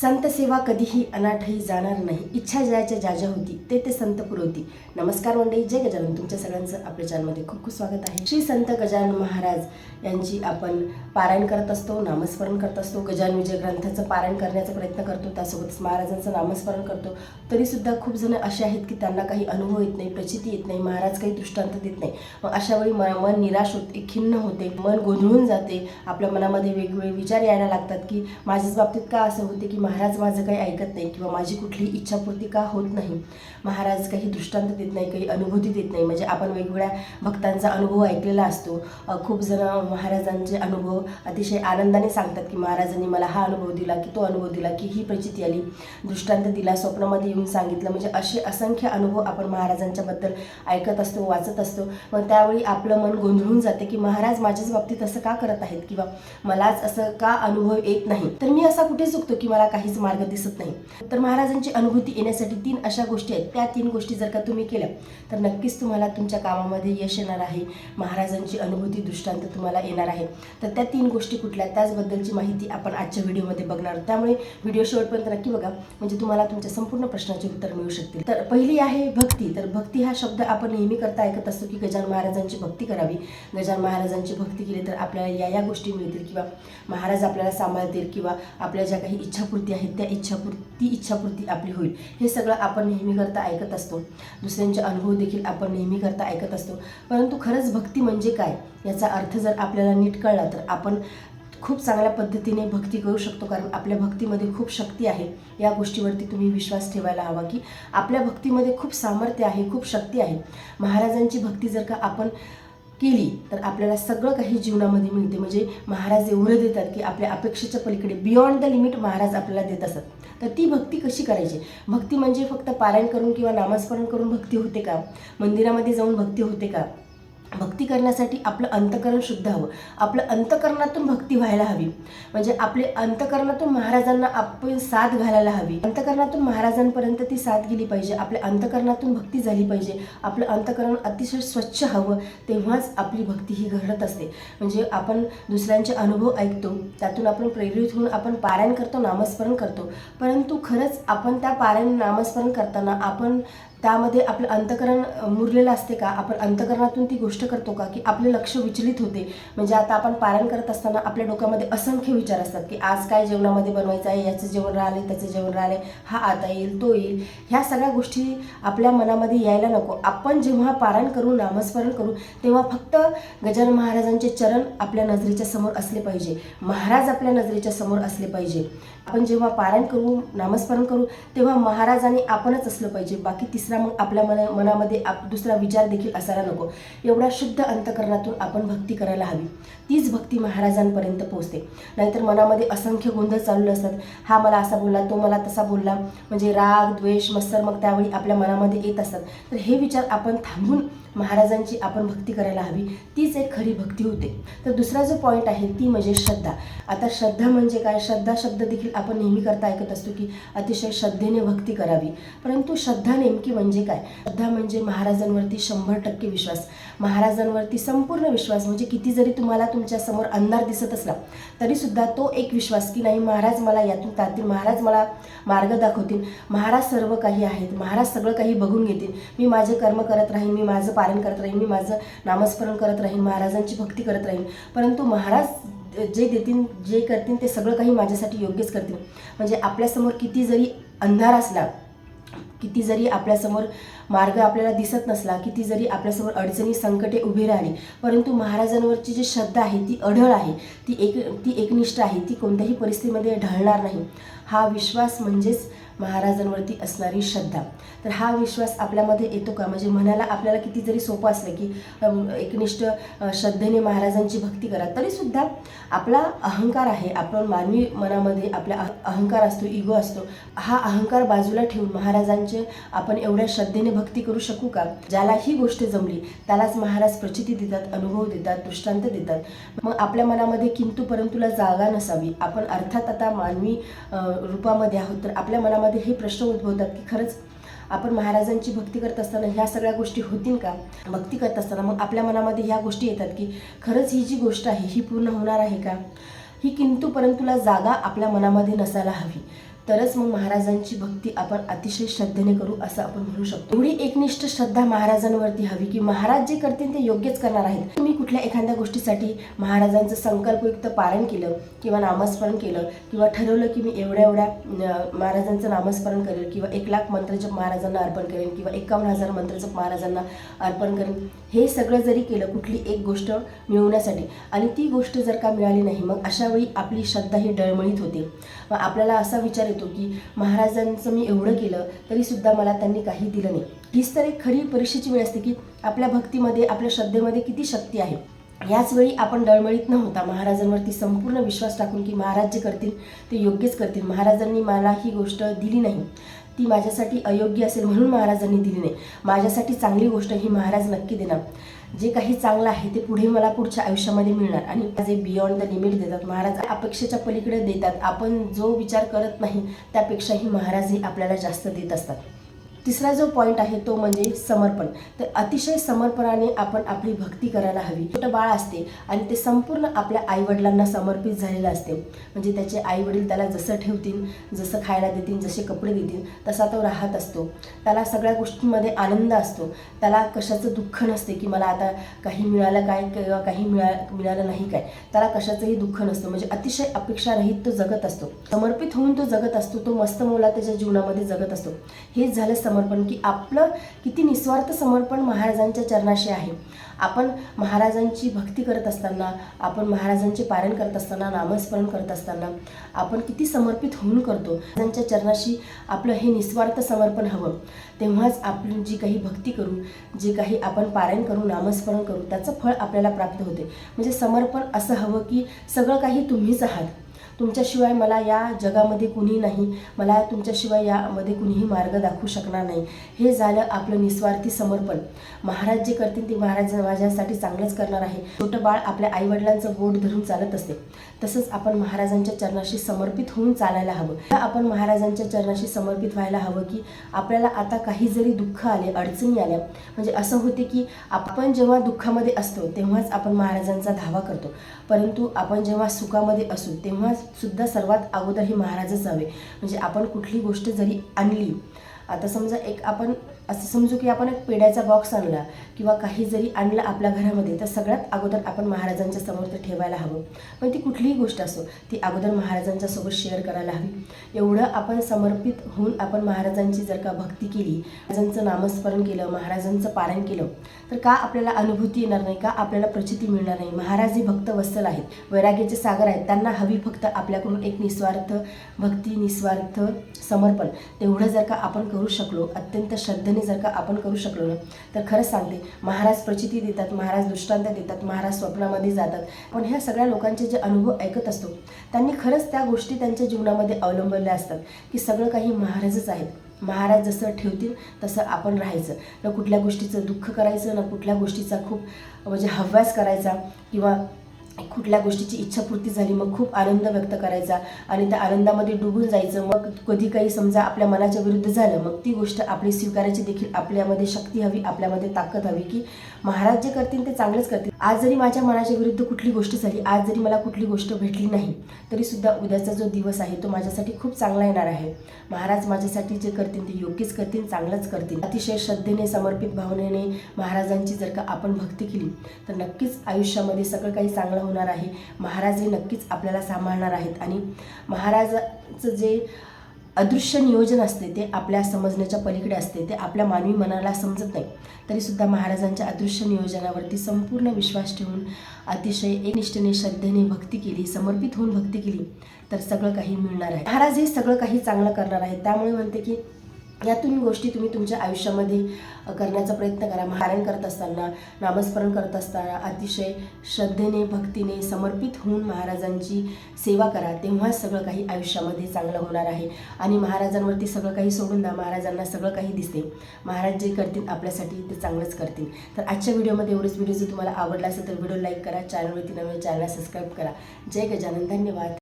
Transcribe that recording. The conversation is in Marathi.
संत सेवा कधीही अनाठही जाणार नाही. इच्छा जयाच्या ज्या होती ते ते संत पुरवती. नमस्कार मंडळी जय गजानन. तुमच्या सगळ्यांचं आपल्या चॅनलमध्ये खूप खूप स्वागत आहे. श्री संत गजानन महाराज यांची आपण पारायण करत असतो नामस्मरण करत असतो. गजान विजय ग्रंथाचं पारायण करण्याचा प्रयत्न करतो त्यासोबतच महाराजांचं नामस्मरण करतो. तरीसुद्धा खूप जण असे आहेत की त्यांना काही अनुभव येत नाही प्रचिती येत नाही महाराज काही दृष्टांत देत नाही. मग अशा वेळी म मन निराश होते खिन्न होते मन गोंधळून जाते. आपल्या मनामध्ये वेगवेगळे विचार यायला लागतात की माझ्याच बाबतीत का असं होते की महाराज माझं काही ऐकत नाही किंवा माझी कुठलीही इच्छापूर्ती का होत नाही. महाराज काही दृष्टांत देत नाही काही अनुभूती देत नाही. म्हणजे आपण वेगवेगळ्या भक्तांचा अनुभव ऐकलेला असतो. खूप जण महाराजांचे अनुभव अतिशय आनंदाने सांगतात की महाराजांनी मला हा अनुभव दिला की तो अनुभव दिला की ही प्रचिती आली. दृष्टांत दिला स्वप्नामध्ये येऊन सांगितलं. म्हणजे असे असंख्य अनुभव आपण महाराजांच्याबद्दल ऐकत असतो वाचत असतो. मग त्यावेळी आपलं मन गोंधळून जाते की महाराज माझ्याच बाबतीत असं का करत आहेत? किंवा मलाच असं का अनुभव येत नाही? तर मी असा कुठे चुकतो की मला काहीच मार्ग दिसत नाही. तर महाराजांची अनुभूती येण्यासाठी तीन अशा गोष्टी आहेत. त्या तीन गोष्टी जर का तुम्ही केल्या तर नक्कीच तुम्हाला तुमच्या कामामध्ये यश येणार आहे. महाराजांची अनुभूती दृष्टांत तुम्हाला येणार आहे. तर त्या तीन गोष्टी कुठल्या त्याचबद्दलची माहिती आपण आजच्या व्हिडिओमध्ये बघणार आहोत. त्यामुळे व्हिडिओ शेवटपर्यंत नक्की बघा. म्हणजे तुम्हाला तुमच्या संपूर्ण प्रश्नाचे उत्तर मिळू शकतील. तर पहिली आहे भक्ती. तर भक्ती हा शब्द आपण नेहमी करता ऐकत असतो की गजान महाराजांची भक्ती करावी. गजान महाराजांची भक्ती केली तर आपल्याला या या गोष्टी मिळतील किंवा महाराज आपल्याला सांभाळतील किंवा आपल्या ज्या काही इच्छापूर्ती आहेत त्या इच्छापूर्ती ती इच्छापूर्ती आपली होईल. हे सगळं आपण नेहमी करता ऐकत असतो. दुसऱ्यांचे अनुभव देखील आपण नेहमी करता ऐकत असतो. परंतु खरंच भक्ती म्हणजे काय? याचा अर्थ जर आपल्याला नीट कळला तर आपण खूप चांगल्या पद्धतीने भक्ती करू शकतो कारण आपल्या भक्तीमध्ये खूप शक्ती आहे. या गोष्टीवरती तुम्ही विश्वास ठेवायला हवा की आपल्या भक्तीमध्ये खूप सामर्थ्य आहे खूप शक्ती आहे. महाराजांची भक्ती जर का आपण केली तर आपल्याला सगळं काही जीवनामध्ये मिळते. म्हणजे महाराज एवढं देतात की आपल्या अपेक्षेच्या पलीकडे बियॉन्ड द लिमिट महाराज आपल्याला देत असतात तर ती भक्ती कशी करायची? भक्ती म्हणजे फक्त पारायण करून किंवा नामस्मरण करून भक्ती होते का? मंदिरामध्ये जाऊन भक्ती होते का? भक्ती करण्यासाठी आपलं अंतकरण शुद्ध हवं. आपलं अंतकरणातून भक्ती व्हायला हवी. म्हणजे आपले अंतकरणातून महाराजांना आपण साथ घालायला हवी. अंतकरणातून महाराजांपर्यंत ती साथ गेली पाहिजे. आपल्या अंतकरणातून भक्ती झाली पाहिजे. आपलं अंतकरण अतिशय स्वच्छ हवं तेव्हाच आपली भक्ती ही घडत असते. म्हणजे आपण दुसऱ्यांचे अनुभव ऐकतो. त्यातून आपण प्रेरित होऊन आपण पारायण करतो नामस्मरण करतो. परंतु खरंच आपण त्या पारायण नामस्मरण करताना आपण त्यामध्ये आपलं अंतकरण मुरलेलं असते का? आपण अंतकरणातून ती गोष्ट करतो का? की आपले लक्ष विचलित होते. म्हणजे आता आपण पारायण करत असताना आपल्या डोक्यामध्ये असंख्य विचार असतात की आज काय जेवणामध्ये बनवायचं आहे? याचं जेवण राहिले त्याचं जेवण राहिले हा आता येईल तो येईल. ह्या सगळ्या गोष्टी आपल्या मनामध्ये यायला नको. आपण जेव्हा पारायण करू नामस्मरण करू तेव्हा फक्त गजानन महाराजांचे चरण आपल्या नजरेच्या समोर असले पाहिजे. महाराज आपल्या नजरेच्या समोर असले पाहिजे. आपण जेव्हा पारायण करू नामस्मरण करू तेव्हा महाराज आणि आपणच असलं पाहिजे. बाकी तिसरं मग आपल्या मना मनामध्ये आप दुसरा विचार देखील असायला नको. एवढ्या शुद्ध अंतकरणातून आपण भक्ती करायला हवी. तीच भक्ती महाराजांपर्यंत पोहोचते. नाहीतर मनामध्ये असंख्य गोंधळ चालू असतात. हा मला असा बोलला तो मला तसा बोलला. म्हणजे राग द्वेष मत्सर मग त्यावेळी आपल्या मनामध्ये येत असतात. तर हे विचार आपण थांबून महाराजांची आपण भक्ती करायला हवी. तीच एक खरी भक्ती होते. तर दुसरा जो पॉईंट आहे ती म्हणजे श्रद्धा. आता श्रद्धा म्हणजे काय? श्रद्धा शब्द देखील आपण नेहमी करता ऐकत असतो की अतिशय श्रद्धेने भक्ती करावी. परंतु श्रद्धा नेमकी म्हणजे काय? श्रद्धा म्हणजे महाराजांवरती शंभर टक्के विश्वास. महाराजांवरती संपूर्ण विश्वास म्हणजे किती जरी तुम्हाला तुमच्यासमोर अंधार दिसत असला तरी सुद्धा तो एक विश्वास की नाही महाराज मला यातून तातील महाराज मला मार्ग दाखवतील महाराज सर्व काही आहेत महाराज सगळं काही बघून घेतील. मी माझे कर्म करत राहीन मी माझं पालन करत राहीन मी माझं नामस्मरण करत राहीन महाराजांची भक्ती करत राहीन. परंतु महाराज जे देतील जे करतील ते सगळं काही माझ्यासाठी योग्यच करतील. म्हणजे आपल्यासमोर किती जरी अंधार असला किती जरी आपल्यासमोर मार्ग आपल्याला दिसत नसला किती जरी आपल्यासमोर अडचणी संकटे उभी राहिली परंतु महाराजांवरची जी श्रद्धा आहे ती अढळ आहे ती एक ती एकनिष्ठ आहे ती कोणत्याही परिस्थितीमध्ये ढळणार नाही. हा विश्वास म्हणजेच महाराजांवरती असणारी श्रद्धा. तर हा विश्वास आपल्यामध्ये येतो का? म्हणजे म्हणायला आपल्याला किती जरी सोपं असलं की एकनिष्ठ श्रद्धेने महाराजांची भक्ती करा तरीसुद्धा आपला अहंकार आहे आपण मानवी मनामध्ये आपला अह- अहंकार असतो इगो असतो हा अहंकार बाजूला ठेवून महाराजां महाराजांचे आपण एवढ्या श्रद्धेने भक्ती करू शकू का? ज्याला ही गोष्ट जमली त्यालाच महाराज प्रचिती देतात अनुभव देतात दृष्टांत देतात. मग आपल्या मनामध्ये किंतु परंतुला जागा नसावी. आपण अर्थात आता मानवी रूपामध्ये आहोत तर आपल्या मनामध्ये हे प्रश्न उद्भवतात की खरंच आपण महाराजांची भक्ती करत असताना ह्या सगळ्या गोष्टी होतील का? भक्ती करत असताना मग आपल्या मनामध्ये ह्या गोष्टी येतात की खरंच ही जी गोष्ट आहे ही पूर्ण होणार आहे का? ही किंतु परंतुला जागा आपल्या मनामध्ये नसायला हवी. तरच मग महाराजांची भक्ती आपण अतिशय श्रद्धेने करू असं आपण म्हणू शकतो. एवढी एकनिष्ठ श्रद्धा महाराजांवरती हवी की महाराज जे करतील ते योग्यच करणार आहेत. तुम्ही कुठल्या एखाद्या गोष्टीसाठी महाराजांचं संकल्पयुक्त पारण केलं किंवा नामस्मरण केलं किंवा ठरवलं की मी एवढ्या एवढ्या महाराजांचं नामस्मरण करेल किंवा एक लाख मंत्रजप महाराजांना अर्पण करेन किंवा एकावन्न हजार मंत्रजप महाराजांना अर्पण करेन हे सगळं जरी केलं कुठली एक गोष्ट मिळवण्यासाठी आणि ती गोष्ट जर का मिळाली नाही मग अशावेळी आपली श्रद्धा ही डळमळीत होते. मग आपल्याला असा विचार येतो की महाराजांचं मी एवढं केलं तरीसुद्धा मला त्यांनी काही दिलं नाही. हीच तर एक खरी परीक्षेची वेळ असते की आपल्या भक्तीमध्ये आपल्या श्रद्धेमध्ये किती शक्ती आहे. याच वेळी आपण डळमळीत न होता महाराजांवरती संपूर्ण विश्वास टाकून की महाराज जे करतील ते योग्यच करतील. महाराजांनी मला ही गोष्ट दिली नाही. ती माझ्यासाठी अयोग्य असेल म्हणून महाराजांनी दिली नाही. माझ्यासाठी चांगली गोष्ट ही महाराज नक्की देणार. जे काही चांगलं आहे ते पुढे मला पुढच्या आयुष्यामध्ये मिळणार आणि जे बियॉन्ड द लिमिट देतात. महाराज अपेक्षेच्या पलीकडे देतात. आपण जो विचार करत नाही त्यापेक्षाही महाराज हे आपल्याला जास्त देत असतात. तिसरा जो पॉईंट आहे तो म्हणजे समर्पण. तर अतिशय समर्पणाने आपण आपली भक्ती करायला हवी. छोटं बाळ असते आणि ते संपूर्ण आपल्या आईवडिलांना समर्पित झालेलं असते. म्हणजे त्याचे आईवडील त्याला जसं ठेवतील जसं खायला देतील जसे कपडे देतील तसा तो राहत असतो. त्याला सगळ्या गोष्टींमध्ये आनंद असतो. त्याला कशाचं दुःख नसते की मला आता काही मिळालं काय किंवा काही मिळा मिळालं नाही काय. त्याला कशाचंही दुःख नसतं. म्हणजे अतिशय अपेक्षारहित तो जगत असतो. समर्पित होऊन तो जगत असतो. तो मस्त मोला त्याच्या जीवनामध्ये जगत असतो. हेच झालं समर्पण की आपलं किती निस्वार्थ समर्पण महाराजांच्या चरणाशी आहे. आपण महाराजांची भक्ती करत असताना आपण महाराजांचे पारण करत असताना नामस्मरण करत असताना आपण किती समर्पित होऊन करतो. महाराजांच्या चरणाशी आपलं हे निस्वार्थ समर्पण हवं. तेव्हाच आपण जी काही भक्ती करू जे काही आपण पारायण करू नामस्मरण करू त्याचं फळ आपल्याला प्राप्त होते. म्हणजे समर्पण असं हवं की सगळं काही तुम्हीच आहात. तुमच्याशिवाय मला या जगामध्ये कुणी नाही. मला तुमच्याशिवाय यामध्ये कुणीही मार्ग दाखवू शकणार नाही. हे झालं आपलं निस्वार्थी समर्पण. महाराज जे करतील ते महाराज माझ्यासाठी चांगलंच करणार आहे. छोटं बाळ आपल्या आईवडिलांचं बोट धरून चालत असते. तसंच आपण महाराजांच्या चरणाशी समर्पित होऊन चालायला हवं. आपण महाराजांच्या चरणाशी समर्पित व्हायला हवं की आपल्याला आता काही जरी दुःख आले अडचणी आल्या म्हणजे असं होते की आपण जेव्हा दुःखामध्ये असतो तेव्हाच आपण महाराजांचा धावा करतो. परंतु आपण जेव्हा सुखामध्ये असू तेव्हा सुद्धा सर्वात अगोदर हे महाराजच हवे म्हणजे आपण कुठली गोष्ट जरी आणली आता समजा एक आपण असं समजू की आपण एक पेड्याचा बॉक्स आणला किंवा काही जरी आणलं आपल्या घरामध्ये तर सगळ्यात अगोदर आपण महाराजांच्या समोर ते ठेवायला हवं. पण ती कुठलीही गोष्ट असो ती अगोदर महाराजांच्या सोबत शेअर करायला हवी. एवढं आपण समर्पित होऊन आपण महाराजांची जर का भक्ती केली महाराजांचं नामस्मरण केलं महाराजांचं पारायण केलं तर का आपल्याला अनुभूती येणार नाही का आपल्याला प्रचिती मिळणार नाही? महाराज हे भक्त वत्सल आहेत. वैराग्याचे सागर आहेत. त्यांना हवी फक्त आपल्याकडून एक निस्वार्थ भक्ती निस्वार्थ समर्पण. तेवढं जर का आपण करू शकलो अत्यंत श्रद्धेने जर का आपण करू शकलो ना तर खरंच सांगते महाराज प्रचिती देतात महाराज दृष्टांत देतात महाराज स्वप्नामध्ये जातात. पण ह्या सगळ्या लोकांचे जे अनुभव ऐकत असतो त्यांनी खरंच त्या गोष्टी त्यांच्या जीवनामध्ये अवलंबलेल्या असतात की सगळं काही महाराजच आहेत. महाराज जसं ठेवतील तसं आपण राहायचं. न कुठल्या गोष्टीचं दुःख करायचं ना कुठल्या गोष्टीचा खूप म्हणजे हव्यास करायचा किंवा कुठल्या गोष्टीची इच्छापूर्ती झाली मग खूप आनंद व्यक्त करायचा आणि त्या आनंदामध्ये डुबून जायचं. मग कधी काही समजा आपल्या मनाच्या विरुद्ध झालं मग ती गोष्ट आपली स्वीकारायची देखील आपल्यामध्ये शक्ती हवी आपल्यामध्ये ताकद हवी की महाराज जे करतील ते चांगलंच करतील. आज जरी माझ्या मनाच्या विरुद्ध कुठली गोष्ट झाली आज जरी मला कुठली गोष्ट भेटली नाही तरी सुद्धा उद्याचा जो दिवस आहे तो माझ्यासाठी खूप चांगला येणार आहे. महाराज माझ्यासाठी जे करतील ते योग्यच करतील चांगलंच करतील. अतिशय श्रद्धेने समर्पित भावनेने महाराजांची जर का आपण भक्ती केली तर नक्कीच आयुष्यामध्ये सगळं काही चांगलं होणार आहे. महाराज हे नक्कीच आपल्याला सांभाळणार आहेत. आणि महाराजाचं जे अदृश्य नियोजन असते ते आपल्या समजण्याच्या पलीकडे असते. ते आपल्या मानवी मनाला समजत नाही. तरीसुद्धा महाराजांच्या अदृश्य नियोजनावरती संपूर्ण विश्वास ठेवून अतिशय एकनिष्ठेने श्रद्धेने भक्ती केली समर्पित होऊन भक्ती केली तर सगळं काही मिळणार आहे. महाराज हे सगळं काही चांगलं करणार आहे त्यामुळे म्हणते की यातून गोष्टी तुम्ही तुमच्या आयुष्यामध्ये करण्याचा प्रयत्न करा. महारायण करत असताना नामस्मरण करत असताना अतिशय श्रद्धेने भक्तीने समर्पित होऊन महाराजांची सेवा करा. तेव्हाच सगळं काही आयुष्यामध्ये चांगलं होणार आहे. आणि महाराजांवरती सगळं काही सोडून द्या. महाराजांना सगळं काही दिसते महाराज जे करतील आपल्यासाठी ते चांगलंच करतील. तर आजच्या व्हिडिओमध्ये एवढंच व्हिडिओ जर तुम्हाला आवडला असेल तर व्हिडिओ लाईक करा. चॅनलवरती नवीन चॅनलला सबस्क्राईब करा. जय गजानन. धन्यवाद.